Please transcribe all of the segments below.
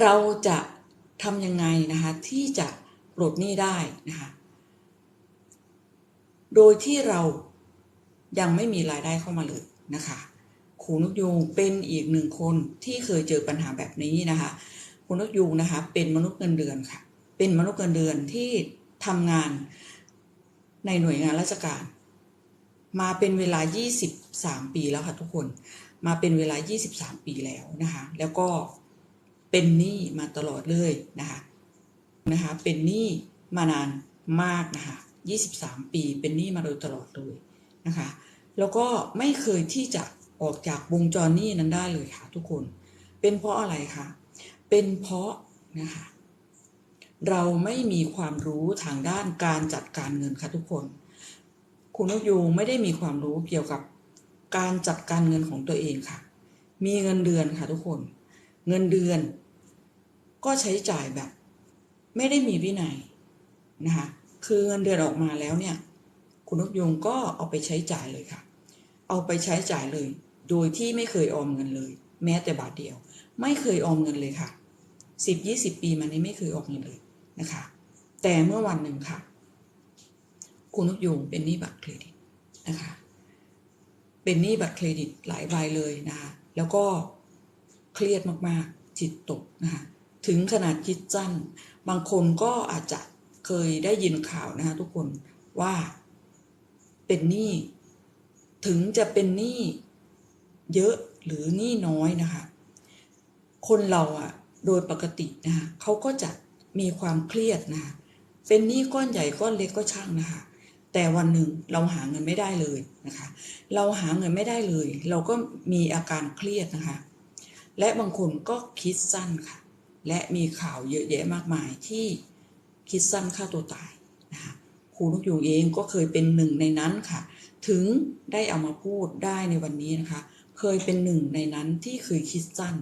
เราจะทำยังไงนะคะที่จะปลดหนี้ได้นะคะโดยที่เรายังไม่มีรายได้เข้ามาเลยนะคะครูนกยูงเป็นอีกหนึ่งคนที่เคยเจอปัญหาแบบนี้นะคะครูนกยูงนะคะเป็นมนุษย์เงินเดือนค่ะ เป็นมนุษย์เงินเดือนที่ทำงานในหน่วยงานราชการ มาเป็นเวลา 23 ปีแล้วค่ะทุกคน มาเป็นเวลา 23 ปีแล้วนะคะ แล้วก็ เป็นหนี้มาตลอดเลยนะคะนะคะเป็นหนี้มานานมากนะคะ23 ปีเป็นหนี้มาโดยตลอดเลยนะคะแล้วก็ไม่เคยที่จะออกจากวงจรหนี้นั้นได้เลยค่ะทุกคน เป็นเพราะอะไรคะเป็นเพราะนะคะเราไม่มีความรู้ทางด้านการจัดการเงินค่ะทุกคน คุณนกยูงไม่ได้มีความรู้เกี่ยวกับการจัดการเงินของตัวเองค่ะ มีเงินเดือนค่ะทุกคน เงินเดือน ก็ใช้จ่ายแบบ ไม่ได้มีวินัยนะคะคือเงินเดือนออกมาแล้วเนี่ย คุณนกยงก็เอาไปใช้จ่ายเลยค่ะ เอาไปใช้จ่ายเลย โดยที่ไม่เคยออมเงินเลย แม้แต่บาทเดียว ไม่เคยออมเงินเลยค่ะสิบยี่สิบปีมานี้ไม่เคยออมเงินเลยนะคะ แต่เมื่อวันหนึ่งค่ะ คุณนกยงเป็นหนี้บัตรเครดิตนะคะ เป็นหนี้บัตรเครดิตหลายใบเลยนะคะ แล้วก็ เครียดมากๆ จิตตกนะคะถึงขนาดคิดสั้น บางคนก็อาจจะเคยได้ยินข่าวนะคะทุกคนว่าเป็นหนี้ถึงจะเป็นหนี้เยอะหรือหนี้น้อยนะคะ คนเราอะโดยปกตินะคะเขาก็จะมีความเครียดนะคะเป็นหนี้ก้อนใหญ่ก้อนเล็กก็ช่างนะคะแต่วันหนึ่งเราหาเงินไม่ได้เลยนะคะ เราหาเงินไม่ได้เลย เราก็มีอาการเครียดนะคะ และบางคนก็คิดสั้นค่ะ และมีข่าวเยอะแยะมากมายที่คิดสั้นฆ่าตัวตายนะคะครูนกยูงเองก็เคยเป็นหนึ่งในนั้นค่ะ ถึงได้เอามาพูดได้ในวันนี้นะคะ เคยเป็นหนึ่งในนั้นที่เคยคิดสั้น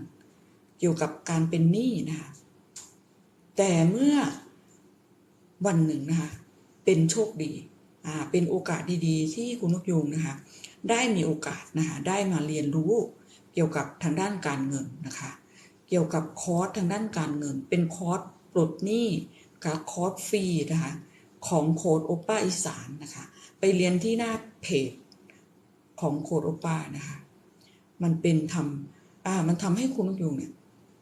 เกี่ยวกับการเป็นหนี้นะคะแต่เมื่อวันหนึ่งนะคะเป็นโชคดีอ่าเป็นโอกาสดีๆ ที่คุณนกยูงนะคะได้มีโอกาสนะคะได้มาเรียนรู้ เกี่ยวกับทางด้านการเงินนะคะ เกี่ยวกับคอร์สทางด้านการเงิน เป็นคอร์สปลดหนี้กับคอร์สฟรีนะคะของโค้ดโอป้าอีสานนะคะ ไปเรียนที่หน้าเพจของโค้ดโอป้านะคะ มันเป็นทำอ่ามันทำให้คุณนกยูงเนี่ย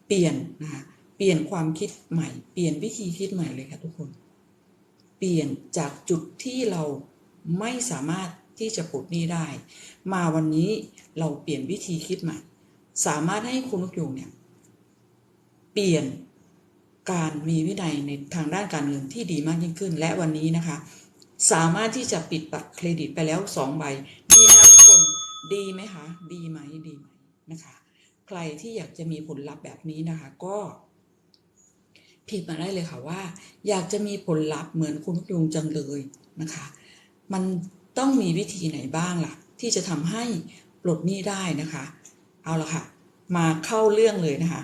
เปลี่ยนนะคะเปลี่ยนความคิดใหม่ เปลี่ยนวิธีคิดใหม่เลยค่ะทุกคน เปลี่ยนจากจุดที่เราไม่สามารถ ที่จะปลดหนี้ได้ มาวันนี้เราเปลี่ยนวิธีคิดใหม่ สามารถให้คุณนกยูงเนี่ยเปลี่ยนการมีวินัยในทางด้านการเงินที่ดีมากยิ่งขึ้น และวันนี้นะคะ สามารถที่จะปิดบัตรเครดิตไปแล้วสองใบดีนะทุกคนดีไหมคะ ดีไหมดีไหมนะคะ ใครที่อยากจะมีผลลัพธ์แบบนี้นะคะ ก็พิมพ์มาได้เลยค่ะว่า อยากจะมีผลลัพธ์เหมือนคุณนกยูงจังเลยนะคะ มัน ต้องมีวิธีไหนบ้างล่ะ ที่จะทำให้ปลดหนี้ได้นะคะ เอาละค่ะ มาเข้าเรื่องเลยนะคะ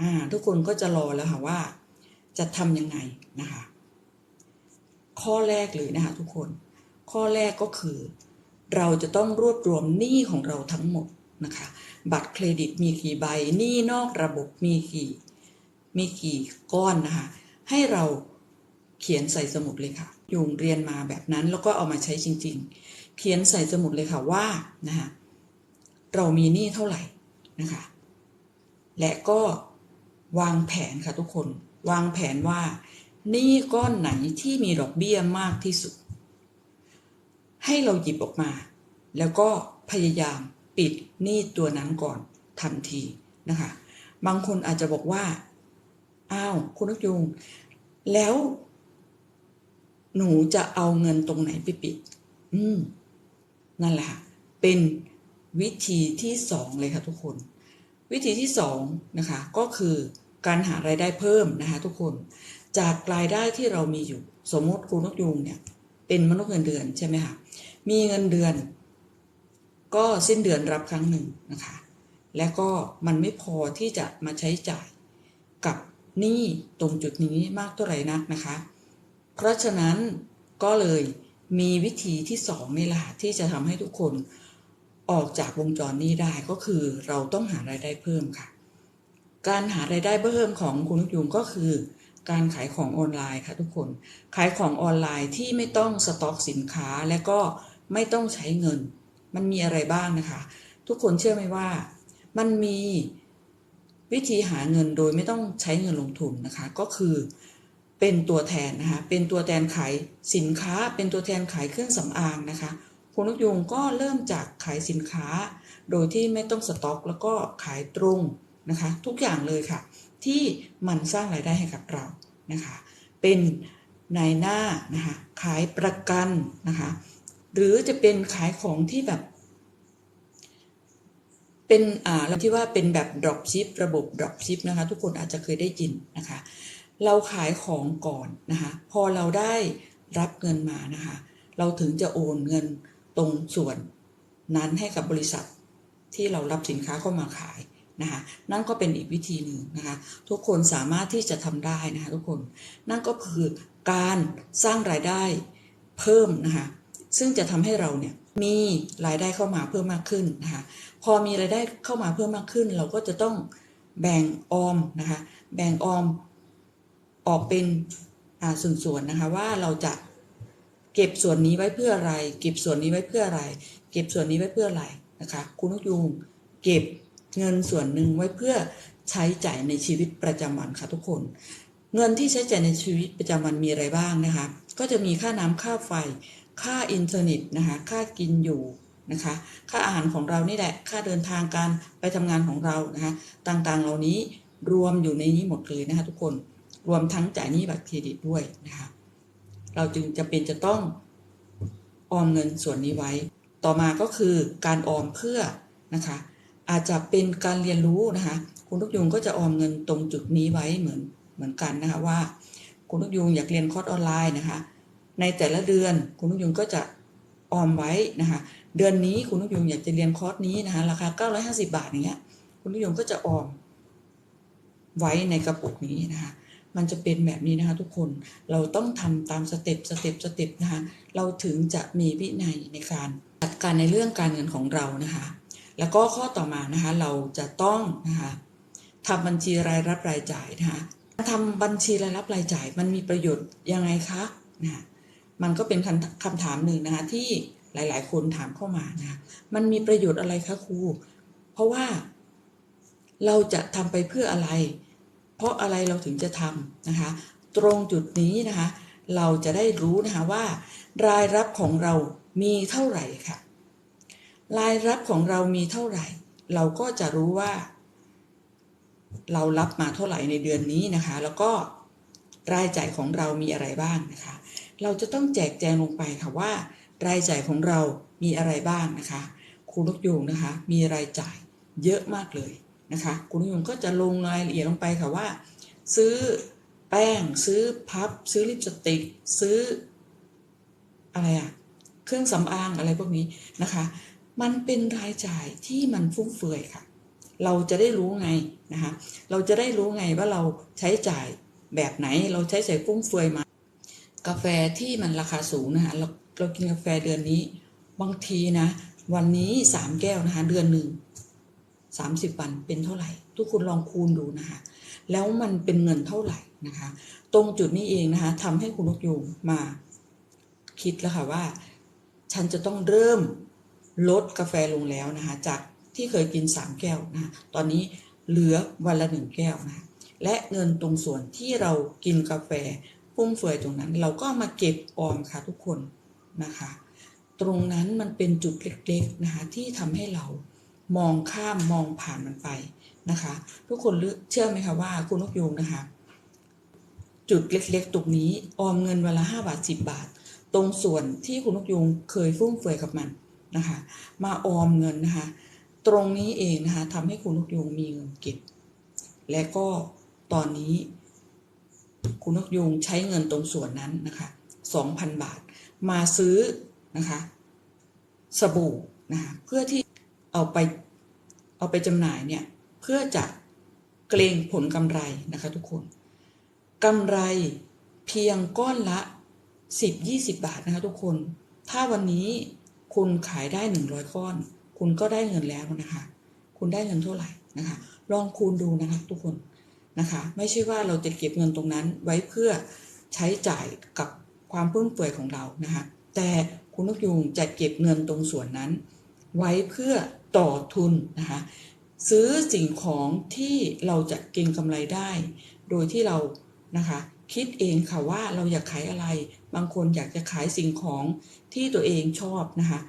อ่าทุกคนก็จะรอแล้วค่ะว่า จะทำยังไงนะคะ ข้อแรกเลยนะคะ ทุกคน ข้อแรกก็คือ เราจะต้องรวบรวมหนี้ของเราทั้งหมดนะคะ บัตรเครดิตมีกี่ใบหนี้นอกระบบมีกี่มีกี่ก้อนนะคะ ให้เราเขียนใส่สมุดเลยค่ะ ยุงเรียนมาแบบนั้น แล้วก็เอามาใช้จริง ๆ เขียนใส่สมุดเลยค่ะว่านะคะเรามีหนี้เท่าไหร่นะคะ และก็วางแผนค่ะทุกคน วางแผนว่าหนี้ก้อนไหนที่มีดอกเบี้ยมากที่สุด ให้เราหยิบออกมา แล้วก็พยายามปิดหนี้ตัวนั้นก่อนทันทีนะคะ บางคนอาจจะบอกว่า อ้าว คุณนกยุง แล้ว หนูจะเอาเงินตรงไหนไปปิด อืม นั่นแหละค่ะเป็นวิธีที่สองเลยค่ะทุกคน วิธีที่สองนะคะ ก็คือการหารายได้เพิ่มนะคะ ทุกคน จากรายได้ที่เรามีอยู่ สมมติคุณนกยุงเนี่ย เป็นมนุษย์เงินเดือนใช่ไหมคะมีเงินเดือน ก็สิ้นเดือนรับครั้งหนึ่งนะคะ และก็มันไม่พอที่จะมาใช้จ่ายกับหนี้ตรงจุดนี้มากเท่าไหร่นักนะคะ เพราะฉะนั้นก็เลยมีวิธีที่สองนี่แหละที่จะทำให้ทุกคนออกจากวงจรนี้ได้ก็คือเราต้องหารายได้เพิ่มค่ะ การหารายได้เพิ่มของคุณลูกยุงก็คือ การขายของออนไลน์ค่ะทุกคน ขายของออนไลน์ที่ไม่ต้องสต็อกสินค้าและก็ไม่ต้องใช้เงิน มันมีอะไรบ้างนะคะ ทุกคนเชื่อไหมว่า มันมีวิธีหาเงินโดยไม่ต้องใช้เงินลงทุนนะคะ ก็คือ เป็นตัวแทนนะคะ เป็นตัวแทนขายสินค้า เป็นตัวแทนขายเครื่องสำอางนะคะคุณลูกยุงก็เริ่มจากขายสินค้า โดยที่ไม่ต้องสต็อก แล้วก็ขายตรงนะคะ ทุกอย่างเลยค่ะ ที่มันสร้างรายได้ให้กับเรานะคะ เป็นนายหน้านะคะขายประกันนะคะ หรือจะเป็นขายของที่แบบ เป็นอ่าเราที่ว่าเป็นแบบ drop ship ระบบ drop ship นะคะ ทุกคนอาจจะเคยได้ยินนะคะ เราขายของก่อนนะคะพอเราได้รับเงินมานะคะเราถึงจะโอนเงินตรงส่วนนั้นให้กับบริษัทที่เรารับสินค้าเข้ามาขายนะคะนั่นก็เป็นอีกวิธีหนึ่งนะคะทุกคนสามารถที่จะทำได้นะคะทุกคนนั่นก็คือการสร้างรายได้เพิ่มนะคะซึ่งจะทำให้เราเนี่ยมีรายได้เข้ามาเพิ่มมากขึ้นนะคะพอมีรายได้เข้ามาเพิ่มมากขึ้น เราก็จะต้องแบ่งออมนะคะแบ่งออม ออกเป็นส่วนๆนะคะว่าเราจะเก็บส่วนนี้ไว้เพื่ออะไร เก็บส่วนนี้ไว้เพื่ออะไร เก็บส่วนนี้ไว้เพื่ออะไรนะคะคุณนกยูงเก็บเงินส่วนหนึ่งไว้เพื่อใช้จ่ายในชีวิตประจำวันค่ะทุกคน เงินที่ใช้จ่ายในชีวิตประจำวันมีอะไรบ้างนะคะ ก็จะมีค่าน้ำค่าไฟ ค่าอินเทอร์เน็ตนะคะค่ากินอยู่นะคะค่าอาหารของเรานี่แหละ ค่าเดินทางการไปทำงานของเรานะคะต่างๆเหล่านี้รวมอยู่ในนี้หมดเลยนะคะทุกคน รวมทั้งจ่ายหนี้บัตรเครดิตด้วยนะคะ เราจึงจะเป็นจะต้องออมเงินส่วนนี้ไว้ ต่อมาก็คือการออมเพื่อนะคะ อาจจะเป็นการเรียนรู้นะคะ คุณลูกยุงก็จะออมเงินตรงจุดนี้ไว้เหมือนเหมือนกันนะคะว่า คุณลูกยุงอยากเรียนคอร์สออนไลน์นะคะ ในแต่ละเดือนคุณลูกยุงก็จะออมไว้นะคะ เดือนนี้คุณลูกยุงอยากจะเรียนคอร์สนี้นะคะราคา 950 บาทอย่างเงี้ย คุณลูกยุงก็จะออมไว้ในกระปุกนี้นะคะ มันจะเป็นแบบนี้นะคะทุกคน เราต้องทำตามสเต็ปสเต็ปสเต็ปนะคะ เราถึงจะมีวินัยในการจัดการในเรื่องการเงินของเรานะคะ แล้วก็ข้อต่อมานะคะเราจะต้องนะคะทำบัญชีรายรับรายจ่ายนะคะทำบัญชีรายรับรายจ่าย มันมีประโยชน์ยังไงคะนะมันก็เป็นคำคำถามหนึ่งนะคะที่หลายๆ คนถามเข้ามานะคะมันมีประโยชน์อะไรคะครู เพราะว่าเราจะทำไปเพื่ออะไร เพราะอะไรเราถึงจะทำนะคะ ตรงจุดนี้นะคะ เราจะได้รู้นะคะว่า รายรับของเรามีเท่าไหร่ค่ะ รายรับของเรามีเท่าไหร่ เราก็จะรู้ว่า เรารับมาเท่าไหร่ในเดือนนี้นะคะ แล้วก็รายจ่ายของเรามีอะไรบ้างนะคะ เราจะต้องแจกแจงลงไปค่ะว่า รายจ่ายของเรามีอะไรบ้างนะคะครูลูกยูงนะคะ มีรายจ่ายเยอะมากเลย นะคะครูลูกยูงก็จะลงรายละเอียดลงไปค่ะว่า ซื้อแป้งซื้อพับ ซื้อลิปสติก ซื้ออะไรอะเครื่องสำอางอะไรพวกนี้นะคะ มันเป็นรายจ่ายที่มันฟุ่มเฟือยค่ะ เราจะได้รู้ไงนะคะเราจะได้รู้ไงว่าเราใช้จ่ายแบบไหนเราใช้จ่ฟุ่มเฟือยมา กาแฟที่มันราคาสูงนะคะเราเรากินกาแฟเดือนนี้ บางทีนะ วันนี้สามแก้วนะคะเดือนหนึ่ง สามสิบวันเป็นเท่าไหร่ ทุกคนลองคูณดูนะคะ แล้วมันเป็นเงินเท่าไหร่นะคะ ตรงจุดนี้เองนะคะทำให้คุณนกยูงมาคิดแล้วค่ะว่า ฉันจะต้องเริ่มลดกาแฟลงแล้วนะคะ จากที่เคยกิน 3 แก้วนะคะตอนนี้เหลือวันละหนึ่งแก้วนะคะและเงินตรงส่วนที่เรากินกาแฟฟุ่มเฟือยตรงนั้น เราก็มาเก็บออมค่ะทุกคนนะคะ ตรงนั้นมันเป็นจุดเล็กๆนะคะที่ทำให้เรา มองข้ามมองผ่านมันไปนะคะ ทุกคนเชื่อไหมคะว่าคุณนกยูงนะคะ จุดเล็กๆตรงนี้ออมเงินวันละ5บาท10บาท ตรงส่วนที่คุณนกยูงเคยฟุ่มเฟือยกับมันนะคะ มาออมเงินนะคะ ตรงนี้เองนะคะทำให้คุณนกยูงมีเงินเก็บ และก็ตอนนี้ คุณนกยูงใช้เงินตรงส่วนนั้นนะคะ2,000บาท มาซื้อนะคะ สบู่นะคะเพื่อที่ เอาไปเอาไปจำหน่ายเนี่ยเพื่อจะเกรงผลกำไรนะคะทุกคนกำไรเพียงก้อนละ 10-20 บาทนะคะทุกคน ถ้าวันนี้คุณขายได้ 100 ก้อน คุณก็ได้เงินแล้วนะคะ คุณได้เงินเท่าไหร่นะคะ ลองคูณดูนะคะทุกคนนะคะ ไม่ใช่ว่าเราจะเก็บเงินตรงนั้นไว้เพื่อใช้จ่ายกับความฟุ่มเฟื่อยของเรานะคะ แต่คุณนกยูงจะเก็บเงินตรงส่วนนั้น ไว้เพื่อ ต่อทุนนะคะซื้อสิ่งของที่เราจะเก็งกำไรได้ โดยที่เรานะคะคิดเองค่ะว่าเราอยากขายอะไร บางคนอยากจะขายสิ่งของที่ตัวเองชอบนะคะ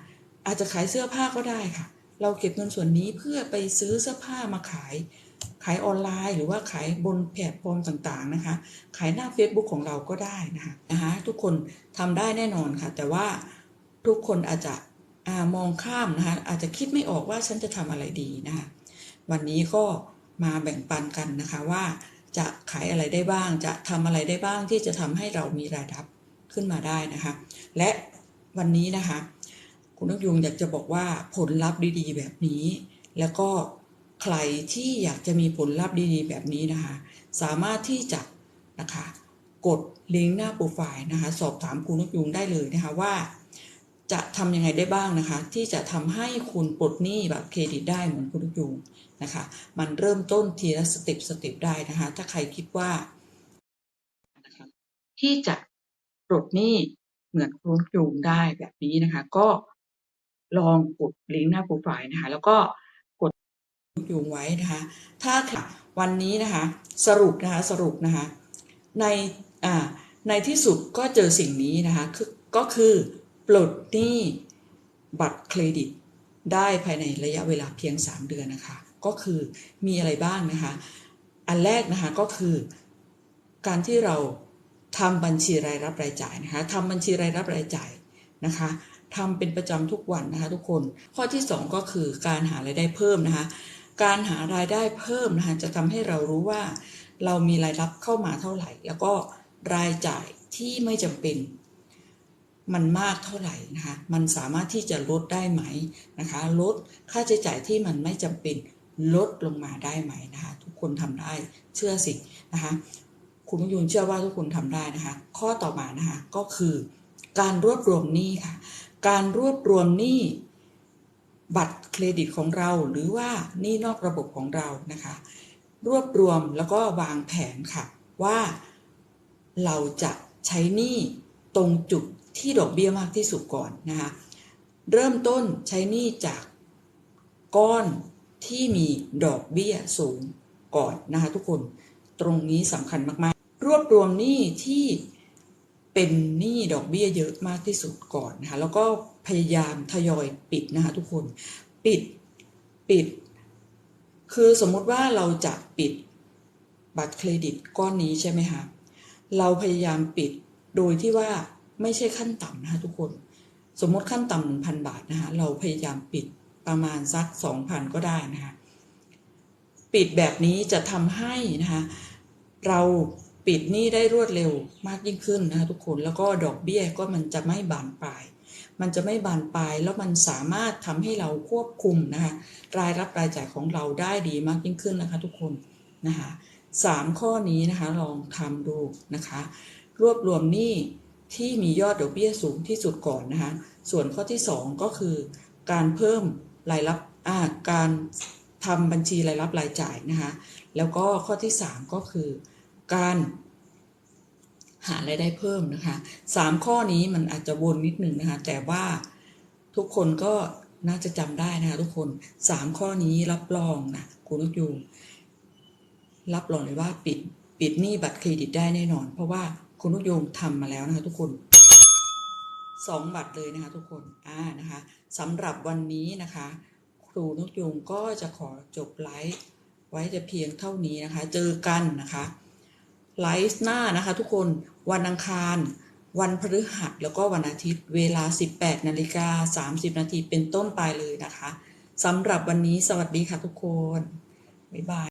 อาจจะขายเสื้อผ้าก็ได้ค่ะ เราเก็บเงินส่วนนี้เพื่อไปซื้อเสื้อผ้ามาขาย ขายออนไลน์หรือว่าขายบนแพลตฟอร์มต่างๆนะคะ ขายหน้า Facebook ของเราก็ได้นะคะนะคะทุกคนทำได้แน่นอนค่ะ แต่ว่าทุกคนอาจจะ มองข้ามนะคะอาจจะคิดไม่ออกว่าฉันจะทำอะไรดีนะคะวันนี้ก็มาแบ่งปันกันนะคะว่าจะขายอะไรได้บ้าง จะทำอะไรได้บ้างที่จะทำให้เรามีรายรับขึ้นมาได้นะคะ และวันนี้นะคะ คุณนกยุงอยากจะบอกว่าผลลัพธ์ดีๆ แบบนี้ แล้วก็ใครที่อยากจะมีผลลัพธ์ดีๆ แบบนี้นะคะ สามารถที่จะนะคะ กดลิงก์หน้าโปรไฟล์นะคะ สอบถามคุณนกยุงได้เลยนะคะว่า จะทำยังไงได้บ้างนะคะ ที่จะทำให้คุณปลดหนี้แบบเครดิตได้เหมือนคุณนกยุงนะคะ มันเริ่มต้นทีละสเต็ปสเต็ปได้นะคะ ถ้าใครคิดว่าที่จะปลดหนี้เหมือนคุณนกยุงได้แบบนี้นะคะ ก็ลองกดลิงก์หน้าโปรไฟล์นะคะ แล้วก็กดยุงไว้นะคะ ถ้าค่ะวันนี้นะคะสรุปนะคะสรุปนะคะในอ่าในที่สุดก็เจอสิ่งนี้นะคะคือก็คือ ปลดหนี้บัตรเครดิตได้ภายในระยะเวลาเพียง 3 เดือนนะคะ ก็คือมีอะไรบ้างนะคะ อันแรกนะคะก็คือ การที่เราทำบัญชีรายรับรายจ่ายนะคะทำบัญชีรายรับรายจ่ายนะคะทำเป็นประจำทุกวันนะคะทุกคน ข้อที่ 2 ก็คือการหารายได้เพิ่มนะคะ การหารายได้เพิ่มนะคะจะทำให้เรารู้ว่า เรามีรายรับเข้ามาเท่าไหร่ แล้วก็รายจ่ายที่ไม่จำเป็น มันมากเท่าไหร่นะคะมันสามารถที่จะลดได้ไหมนะคะลดค่าใช้จ่ายที่มันไม่จำเป็นลดลงมาได้ไหมนะคะทุกคนทำได้เชื่อสินะคะคุณมยุนเชื่อว่าทุกคนทำได้นะคะ ข้อต่อมานะคะก็คือการรวบรวมหนี้ค่ะ การรวบรวมหนี้บัตรเครดิตของเราหรือว่าหนี้นอกระบบของเรานะคะ รวบรวมแล้วก็วางแผนค่ะ ว่าเราจะใช้หนี้ตรงจุด ที่ดอกเบี้ยมากที่สุดก่อนนะคะเริ่มต้นใช้หนี้จากก้อนที่มีดอกเบี้ยสูงก่อนนะคะทุกคนตรงนี้สำคัญมากๆ รวบรวมหนี้ที่เป็นหนี้ดอกเบี้ยเยอะมากที่สุดก่อนนะคะแล้วก็พยายามทยอยปิดนะคะทุกคนปิดปิด คือสมมุติว่าเราจะปิดบัตรเครดิตก้อนนี้ใช่ไหมคะเราพยายามปิดโดยที่ว่า ไม่ใช่ขั้นต่ำนะคะทุกคน สมมติขั้นต่ำหนึ่งพันบาทนะคะเราพยายามปิดประมาณสักสองพันก็ได้นะคะปิดแบบนี้จะทำให้นะคะเราปิดหนี้ได้รวดเร็วมากยิ่งขึ้นนะคะทุกคนแล้วก็ดอกเบี้ยก็มันจะไม่บานปลาย มันจะไม่บานปลายแล้วมันสามารถทำให้เราควบคุมนะคะรายรับรายจ่ายของเราได้ดีมากยิ่งขึ้นนะคะทุกคนนะคะสามข้อนี้นะคะลองทำดูนะคะ รวบรวมหนี้ ที่มียอดดอกเบี้ยสูงที่สุดก่อนนะคะ ส่วนข้อที่ 2 ก็คือการเพิ่มรายรับการทำบัญชีรายรับรายจ่ายนะคะ แล้วก็ข้อที่ 3 ก็คือการหารายได้เพิ่มนะคะสามข้อนี้มันอาจจะวนนิดหนึ่งนะคะ แต่ว่าทุกคนก็น่าจะจำได้นะคะทุกคนสามข้อนี้รับรองนะคุณนกยูรับรองเลยว่าปิดปิดหนี้บัตรเครดิตได้แน่นอน เพราะว่า คุณนกโยงทำมาแล้วนะคะทุกคนสองบัตรเลยนะคะทุกคนอ่านะคะสำหรับวันนี้นะคะ ครูนกยงก็จะขอจบไลฟ์ไว้จะเพียงเท่านี้นะคะ เจอกันนะคะไลฟ์หน้านะคะทุกคนวันอังคาร วันพฤหัสแล้วก็วันอาทิตย์เวลา 18นาฬิกา30 นาทีเป็นต้นไปเลยนะคะสำหรับวันนี้สวัสดีค่ะทุกคน บ๊ายบาย